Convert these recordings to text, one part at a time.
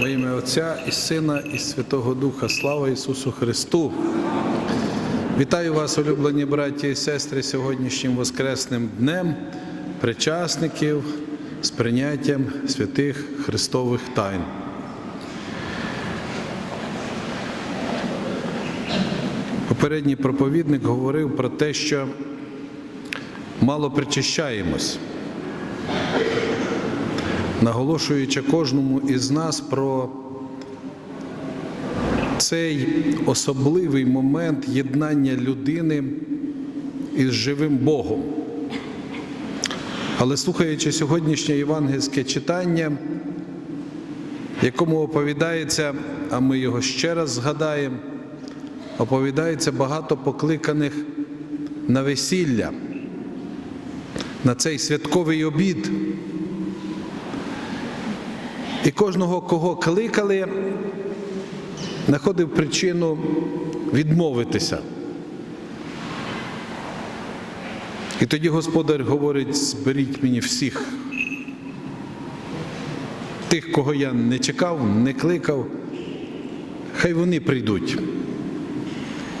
Во ім'я Отця і Сина, і Святого Духа. Слава Ісусу Христу! Вітаю вас, улюблені браті і сестри, сьогоднішнім Воскресним днем причасників з прийняттям святих Христових тайн. Попередній проповідник говорив про те, що мало причащаємось наголошуючи кожному із нас про цей особливий момент єднання людини із живим Богом. Але слухаючи сьогоднішнє євангельське читання, якому оповідається, а ми його ще раз згадаємо, оповідається багато покликаних на весілля, на цей святковий обід. І кожного, кого кликали, знаходив причину відмовитися. І тоді господар говорить: зберіть мені всіх, тих, кого я не чекав, не кликав, хай вони прийдуть.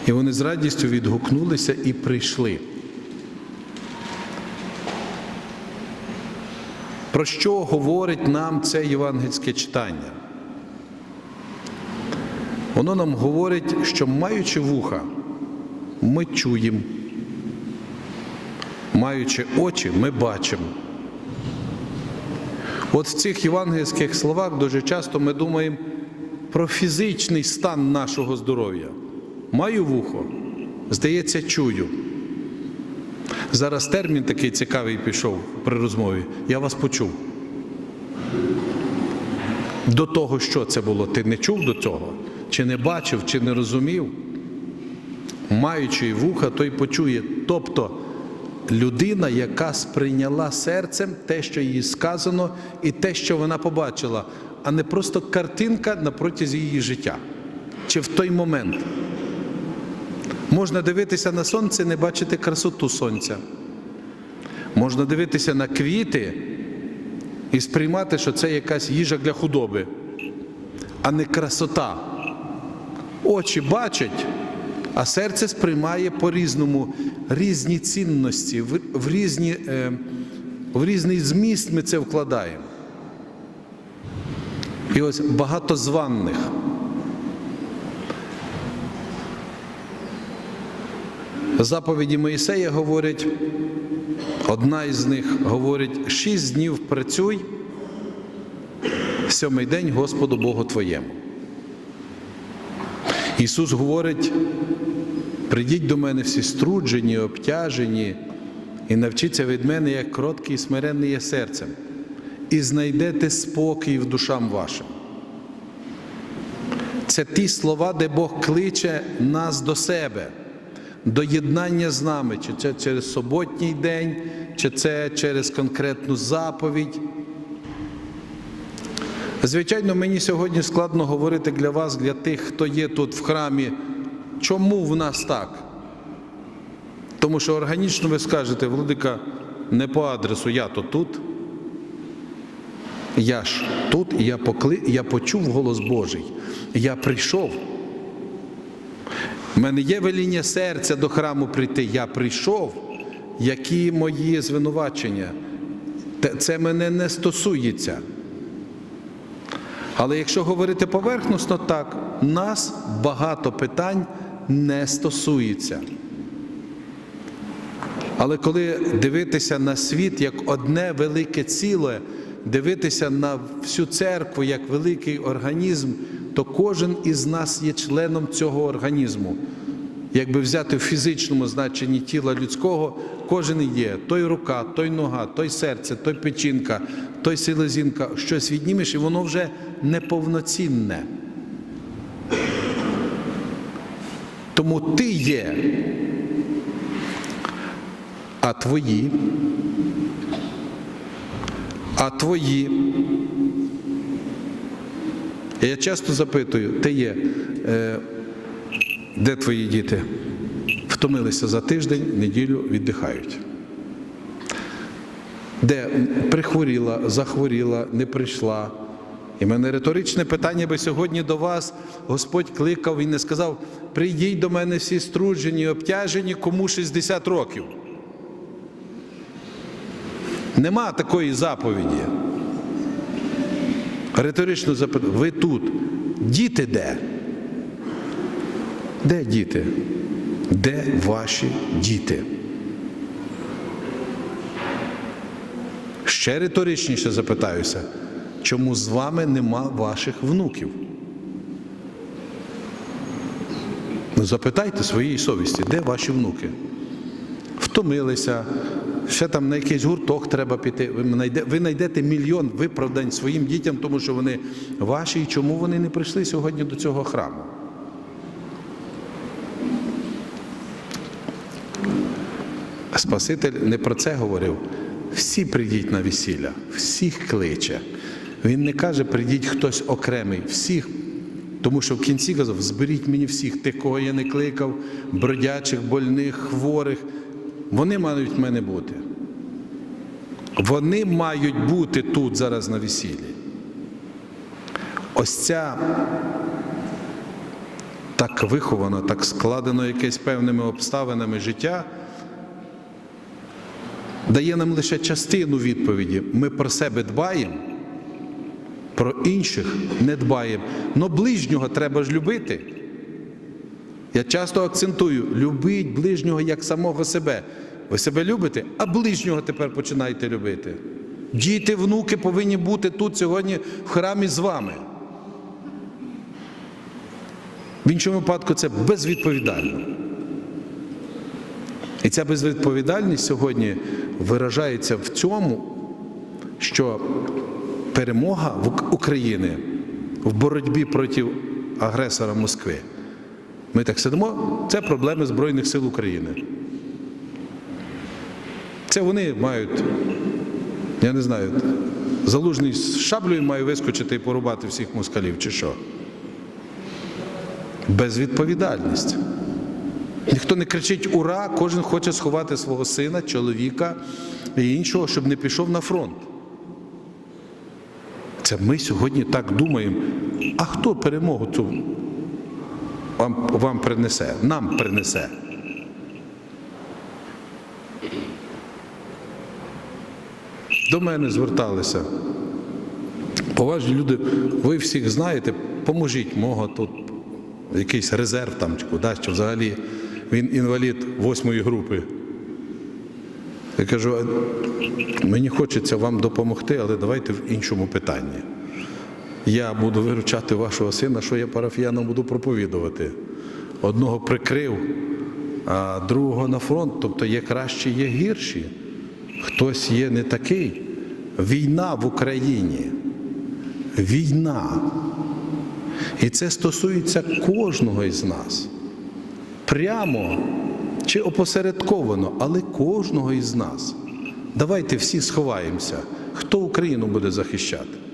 І вони з радістю відгукнулися і прийшли. Про що говорить нам це євангельське читання? Воно нам говорить, що маючи вуха, ми чуємо, маючи очі, ми бачимо. От в цих євангельських словах дуже часто ми думаємо про фізичний стан нашого здоров'я. Маю вухо, здається, чую. Зараз термін такий цікавий пішов при розмові. Я вас почув. До того, що це було, ти не чув до цього? Чи не бачив, чи не розумів? Маючи вуха, той почує. Тобто людина, яка сприйняла серцем те, що їй сказано, і те, що вона побачила, а не просто картинка на протязі її життя. Чи в той момент. Можна дивитися на сонце, не бачити красоту сонця. Можна дивитися на квіти і сприймати, що це якась їжа для худоби, а не красота. Очі бачать, а серце сприймає по-різному різні цінності, в, різні, е, в різний зміст ми це вкладаємо. І ось багато Заповіді Моїсея говорять, одна із них говорить: шість днів працюй, сьомий день Господу Богу Твоєму. Ісус говорить: прийдіть до мене всі струджені, обтяжені, і навчіться від мене, як кроткий і смиренний є серцем, і знайдете спокій в душам вашим. Це ті слова, де Бог кличе нас до себе до єднання з нами, чи це через суботній день, чи це через конкретну заповідь. Звичайно, мені сьогодні складно говорити для вас, для тих, хто є тут в храмі, чому в нас так? Тому що органічно ви скажете, Владика, не по адресу, я то тут. Я ж тут, я, покли... я почув голос Божий. Я прийшов. У мене є веління серця до храму прийти. Я прийшов, які мої звинувачення. Це мене не стосується. Але якщо говорити поверхносно, так, нас багато питань не стосується. Але коли дивитися на світ як одне велике ціле, дивитися на всю церкву як великий організм, то кожен із нас є членом цього організму. Якби взяти в фізичному значенні тіла людського, кожен є той рука, той нога, той серце, той печінка, той селезінка, щось віднімеш, і воно вже неповноцінне. Тому ти є, а твої, а твої. Я часто запитую, ти є, е, де твої діти? Втомилися за тиждень, неділю віддихають. Де прихворіла, захворіла, не прийшла, І в мене риторичне питання би сьогодні до вас Господь кликав і не сказав: прийдіть до мене всі струджені, обтяжені, кому 60 років. Нема такої заповіді. Риторично запитую, ви тут, діти де? Де діти? Де ваші діти? Ще риторичніше запитаюся, чому з вами нема ваших внуків? Ну, запитайте своїй совісті, де ваші внуки? Втомилися, ще там на якийсь гурток треба піти. Ви знайде- ви знайдете мільйон виправдань своїм дітям, тому що вони ваші, і чому вони не прийшли сьогодні до цього храму? Спаситель не про це говорив. Всі прийдіть на весілля, всіх кличе. Він не каже, прийдіть хтось окремий, всіх. Тому що в кінці казав, зберіть мені всіх, тих, кого я не кликав, бродячих, больних, хворих. Вони мають в мене бути. Вони мають бути тут зараз на весіллі. Ось ця так виховано, так складено якесь певними обставинами життя дає нам лише частину відповіді. Ми про себе дбаємо, про інших не дбаємо. Но ближнього треба ж любити. Я часто акцентую: любіть ближнього як самого себе. Ви себе любите, а ближнього тепер починаєте любити. Діти, внуки повинні бути тут сьогодні в храмі з вами. В іншому випадку це безвідповідально. І ця безвідповідальність сьогодні виражається в цьому, що перемога України в боротьбі проти агресора Москви. Ми так сидимо, це проблеми Збройних сил України. Це вони мають, я не знаю, залужний з шаблею має вискочити і порубати всіх москалів, чи що? Безвідповідальність. Ніхто не кричить ура, кожен хоче сховати свого сина, чоловіка і іншого, щоб не пішов на фронт. Це ми сьогодні так думаємо. А хто перемогу цю вам, вам принесе, нам принесе? До мене зверталися. Поважні люди, ви всіх знаєте, поможіть мого тут якийсь резерв там чи куди, що взагалі він інвалід восьмої групи. Я кажу, мені хочеться вам допомогти, але давайте в іншому питанні. Я буду виручати вашого сина, що я парафіянам буду проповідувати. Одного прикрив, а другого на фронт, тобто є кращі, є гірші. Хтось є не такий. Війна в Україні. Війна. І це стосується кожного із нас. Прямо чи опосередковано, але кожного із нас. Давайте всі сховаємося. Хто Україну буде захищати?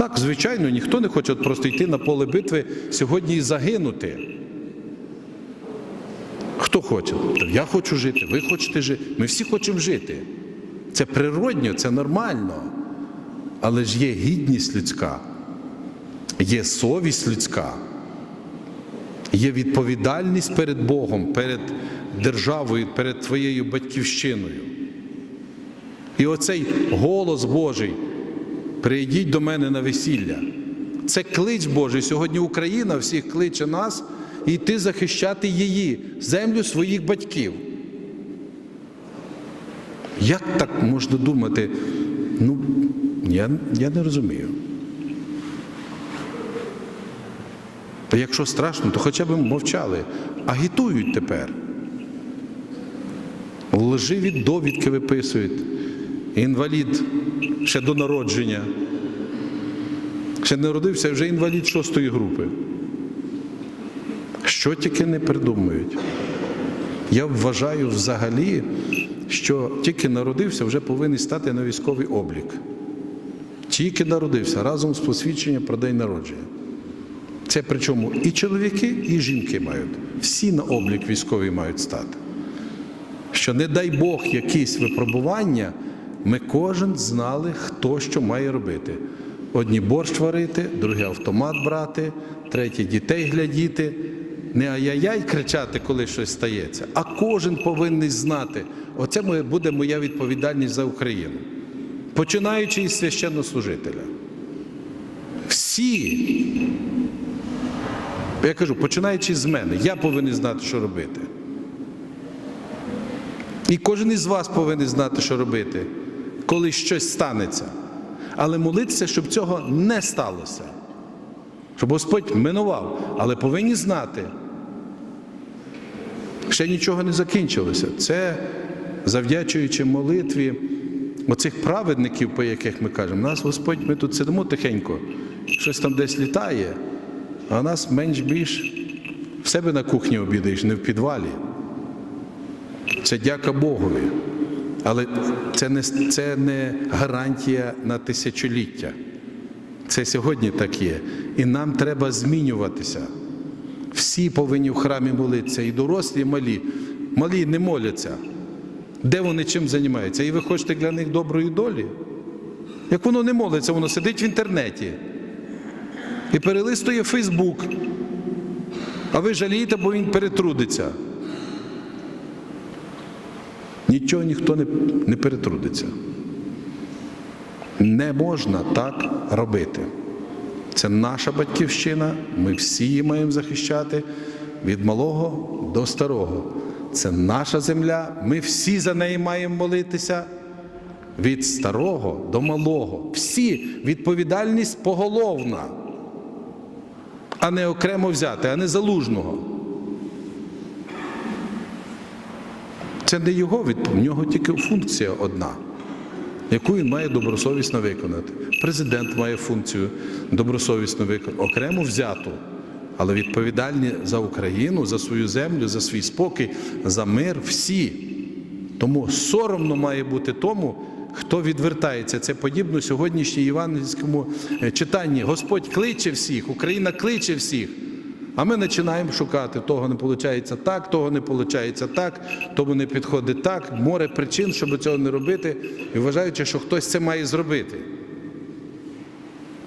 Так, звичайно, ніхто не хоче от просто йти на поле битви сьогодні і загинути. Хто хоче? Я хочу жити, ви хочете жити. Ми всі хочемо жити. Це природньо, це нормально. Але ж є гідність людська, є совість людська, є відповідальність перед Богом, перед державою, перед твоєю батьківщиною. І оцей голос Божий, прийдіть до мене на весілля. Це клич Божий. Сьогодні Україна всіх кличе нас йти захищати її, землю своїх батьків. Як так можна думати? Ну, я, я не розумію. Та якщо страшно, то хоча б мовчали. Агітують тепер. Лживі довідки виписують. Інвалід ще до народження. Ще народився, вже інвалід шостої групи. Що тільки не придумують. Я вважаю взагалі, що тільки народився, вже повинен стати на військовий облік. Тільки народився разом з посвідченням про день народження. Це причому і чоловіки, і жінки мають. Всі на облік військовий мають стати. Що не дай Бог якісь випробування, ми кожен знали, хто що має робити. Одні борщ варити, другі автомат брати, треті дітей глядіти. Не ай-яй-яй кричати, коли щось стається, а кожен повинен знати. Оце буде моя відповідальність за Україну. Починаючи із священнослужителя. Всі, я кажу, починаючи з мене, я повинен знати, що робити. І кожен із вас повинен знати, що робити, коли щось станеться. Але молитися, щоб цього не сталося. Щоб Господь минував, але повинні знати. Ще нічого не закінчилося. Це завдячуючи молитві оцих праведників, по яких ми кажемо, нас Господь, ми тут сидимо тихенько, щось там десь літає, а нас менш більш в себе на кухні обідаєш, не в підвалі. Це дяка Богові. Але це не, це не гарантія на тисячоліття. Це сьогодні так є. І нам треба змінюватися. Всі повинні в храмі молитися, і дорослі, і малі. Малі не моляться. Де вони чим займаються? І ви хочете для них доброї долі? Як воно не молиться, воно сидить в інтернеті і перелистує Фейсбук. А ви жалієте, бо він перетрудиться. Нічого ніхто не, не перетрудиться. Не можна так робити. Це наша батьківщина, ми всі її маємо захищати від малого до старого. Це наша земля, ми всі за неї маємо молитися. Від старого до малого. Всі відповідальність поголовна, а не окремо взяти, а не залужного. Це не його відповідь, в нього тільки функція одна, яку він має добросовісно виконати. Президент має функцію добросовісно виконати, окремо взяту, але відповідальні за Україну, за свою землю, за свій спокій, за мир всі. Тому соромно має бути тому, хто відвертається. Це подібно сьогоднішній євангельському е, читанні. Господь кличе всіх, Україна кличе всіх. А ми починаємо шукати, того не виходить так, того не виходить так, тому не підходить так, море причин, щоб цього не робити, і вважаючи, що хтось це має зробити.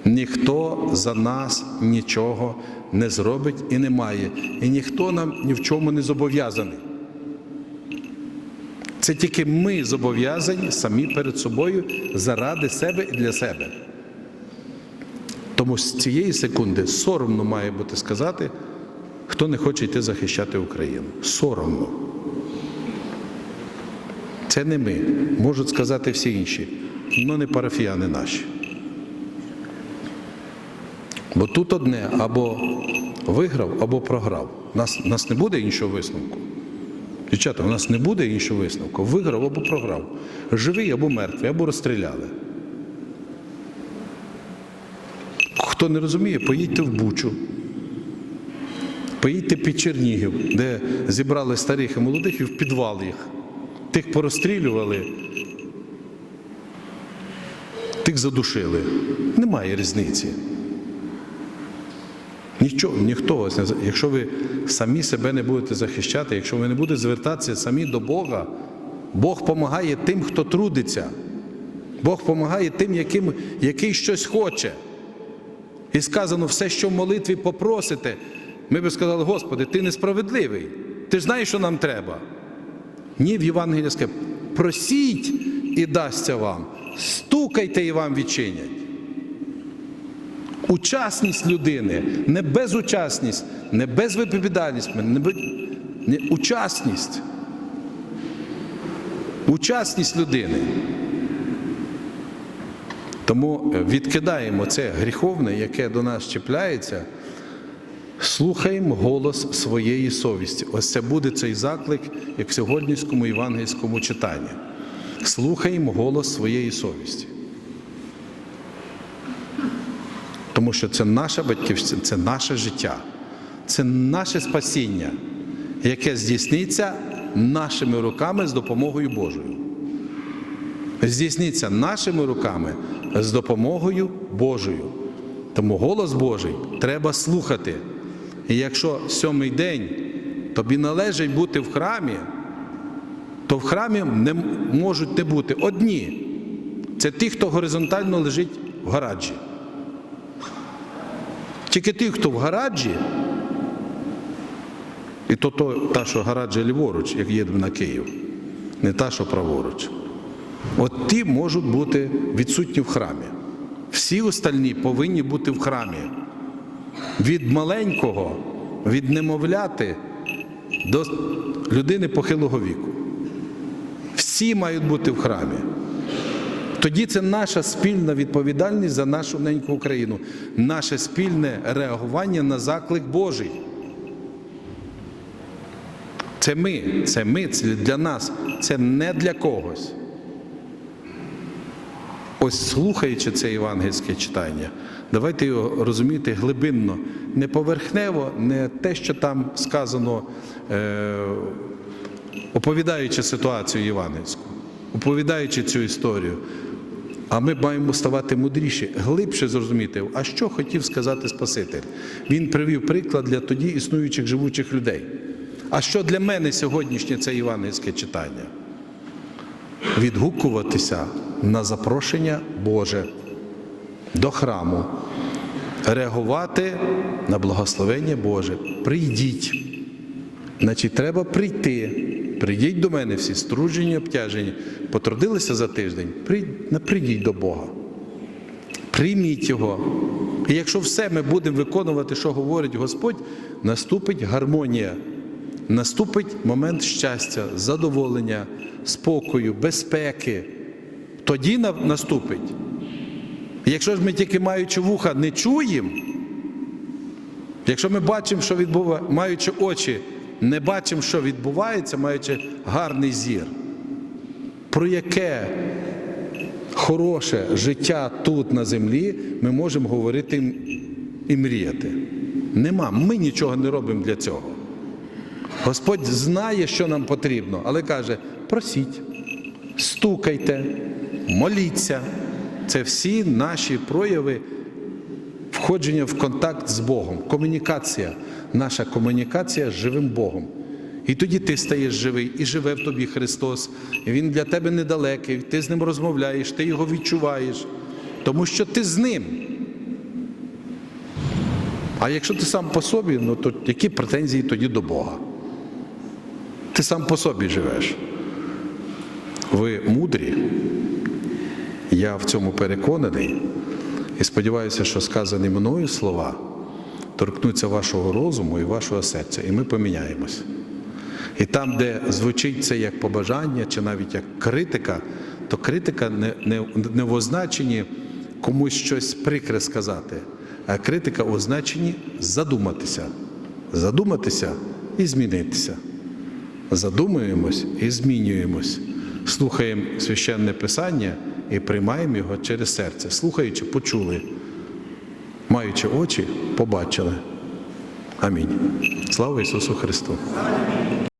Ніхто за нас нічого не зробить і не має. І ніхто нам ні в чому не зобов'язаний. Це тільки ми зобов'язані самі перед собою заради себе і для себе. Тому з цієї секунди соромно має бути сказати, хто не хоче йти захищати Україну. Соромно. Це не ми. Можуть сказати всі інші, але не парафіяни наші. Бо тут одне або виграв, або програв. У нас, нас не буде іншого висновку. Дівчата, у нас не буде іншого висновку. Виграв або програв. Живий або мертвий, або розстріляли. Хто не розуміє, поїдьте в Бучу. Поїдьте під Чернігів, де зібрали старих і молодих і в підвал їх. Тих порозстрілювали, тих задушили. Немає різниці. Нічого, ніхто вас не Якщо ви самі себе не будете захищати, якщо ви не будете звертатися самі до Бога, Бог допомагає тим, хто трудиться. Бог допомагає тим, яким, який щось хоче. І сказано, все, що в молитві попросите, ми би сказали, Господи, ти несправедливий. Ти ж знаєш, що нам треба. Ні, в Євангелії сказано, просіть і дасться вам, стукайте і вам відчинять. Учасність людини, не безучасність, не безвідповідальність, не, без... не учасність. Учасність людини. Тому е, відкидаємо це гріховне, яке до нас чіпляється, слухаємо голос своєї совісті. Ось це буде цей заклик, як в сьогоднішньому євангельському читанні. Слухаємо голос своєї совісті. Тому що це наша батьківщина, це наше життя, це наше спасіння, яке здійсниться нашими руками з допомогою Божою. Здійсниться нашими руками з допомогою Божою. Тому голос Божий треба слухати. І якщо сьомий день тобі належить бути в храмі, то в храмі не можуть не бути одні це ті, хто горизонтально лежить в гараджі. Тільки ті, хто в гараджі, і то, то та, що гараджі ліворуч, як їдемо на Київ, не та, що праворуч. От ті можуть бути відсутні в храмі. Всі остальні повинні бути в храмі. Від маленького, від немовляти до людини похилого віку. Всі мають бути в храмі. Тоді це наша спільна відповідальність за нашу неньку Україну, наше спільне реагування на заклик Божий. Це ми, це ми, це для нас, це не для когось. Ось слухаючи це євангельське читання, давайте його розуміти глибинно, не поверхнево, не те, що там сказано, е, оповідаючи ситуацію євангельську, оповідаючи цю історію. А ми маємо ставати мудріші, глибше зрозуміти, а що хотів сказати Спаситель. Він привів приклад для тоді існуючих живучих людей. А що для мене сьогоднішнє це євангельське читання? Відгукуватися на запрошення Боже до храму, реагувати на благословення Боже. Прийдіть. Значить, треба прийти. Прийдіть до мене всі струджені, обтяжені, потрудилися за тиждень. Прий- Прийдіть до Бога. Прийміть Його. І якщо все ми будемо виконувати, що говорить Господь, наступить гармонія, наступить момент щастя, задоволення, спокою, безпеки. Тоді наступить. Якщо ж ми тільки маючи вуха не чуємо, якщо ми бачимо, що відбувається, маючи очі, не бачимо, що відбувається, маючи гарний зір, про яке хороше життя тут на землі ми можемо говорити і мріяти. Нема. Ми нічого не робимо для цього. Господь знає, що нам потрібно, але каже: просіть, стукайте, моліться. Це всі наші прояви входження в контакт з Богом, комунікація, наша комунікація з живим Богом. І тоді ти стаєш живий, і живе в тобі Христос. І Він для тебе недалекий, ти з ним розмовляєш, ти його відчуваєш, тому що ти з ним. А якщо ти сам по собі, ну то які претензії тоді до Бога? Ти сам по собі живеш. Ви мудрі, я в цьому переконаний, і сподіваюся, що сказані мною слова торкнуться вашого розуму і вашого серця, і ми поміняємось. І там, де звучить це як побажання чи навіть як критика, то критика не, не, не в означенні комусь щось прикре сказати, а критика в означенні задуматися, задуматися і змінитися. Задумуємось і змінюємось, слухаємо священне писання і приймаємо його через серце. Слухаючи, почули, маючи очі, побачили. Амінь. Слава Ісусу Христу!